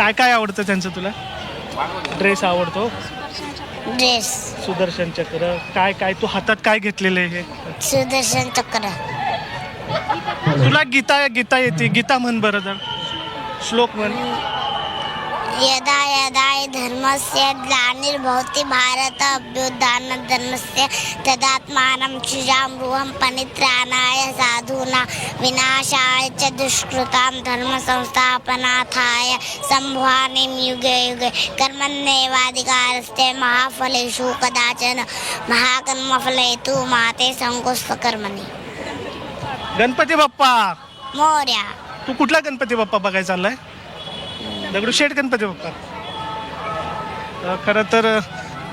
काय काय आवडतं त्यांचं तुला? ड्रेस आवडतो? ड्रेस सुदर्शन चक्र. काय काय तू हातात काय घेतलेलं आहे हे? सुदर्शन चक्र. तुला गीता गीता येते. गीता म्हण बरं तर श्लोक म्हण. यदा यदा हि धर्मस्य ग्लानिर्भवति भारत अभ्युत्थान धर्मस्य तदात्मानं सृजामृहं पनित्राणाय साधूना विनाशाय च दुष्कृतां धर्मसंस्थापनार्थाय सम्भवानिं युगे युगे कर्मण्येवाधिकारस्ते महाफलेषु कदाचन महाकर्मफले तु माते संकुष्ठकर्मणि। गणपती बाप्पा! मोर्या। तू कुठला गणपती बाप्पा बघायला चाललाय? दगडूशेठ गणपती बाप्पा. खरं तर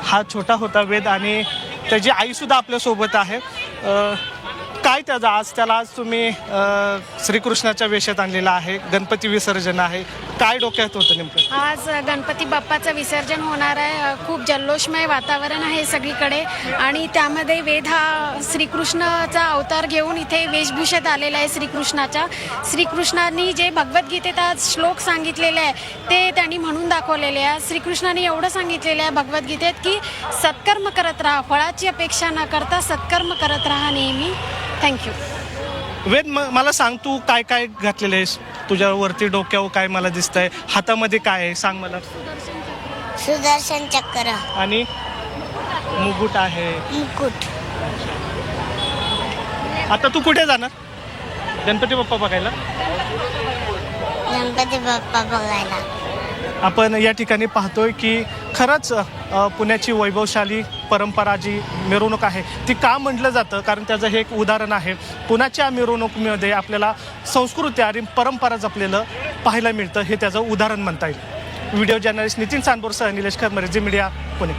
हा छोटा होता वेद आणि त्याची आई सुद्धा आपल्यासोबत आहे. काय त्याचा? आज त्याला आज तुम्ही श्रीकृष्णाच्या वेशात आणलेला आहे गणपती विसर्जन आहे. काय डोक्यात होतं नेमकं? आज गणपती बाप्पाचं विसर्जन होणार आहे. खूप जल्लोषमय वातावरण आहे सगळीकडे. आणि त्यामध्ये वेद हा श्रीकृष्णाचा अवतार घेऊन इथे वेशभूषेत आलेला आहे श्रीकृष्णाच्या. श्रीकृष्णांनी जे भगवद्गीतेत आज श्लोक सांगितलेले आहे ते त्यांनी म्हणून दाखवलेले आहे. श्रीकृष्णाने एवढं सांगितलेलं आहे भगवद्गीतेत की सत्कर्म करत राहा फळाची अपेक्षा न करता सत्कर्म करत राहा नेहमी. थँक्यू वेद म मला सांग तू काय काय घातलेलं आहेस? तुझ्यावरती डोक्यावर काय मला दिसतंय? हातामध्ये काय आहे? सांग मला. सुदर्शन चक्र. आणि मुकुट आहे. मुकुट. आता तू कुठे जाणार? गणपती बाप्पा बघायला? गणपती बाप्पा बघायला. आपण या ठिकाणी पाहतोय की खरंच पुण्याची वैभवशाली परंपरा जी मिरवणूक आहे ती का म्हटलं जातं? कारण त्याचं हे एक उदाहरण आहे. पुण्याच्या मिरवणुकीमध्ये आपल्याला संस्कृती आणि परंपरा जपलेलं पाहायला मिळतं हे त्याचं उदाहरण म्हणता येईल. व्हिडिओ जर्नलिस्ट नितीन सांबोरसह निलेश खरमरे जी मीडिया पुणे.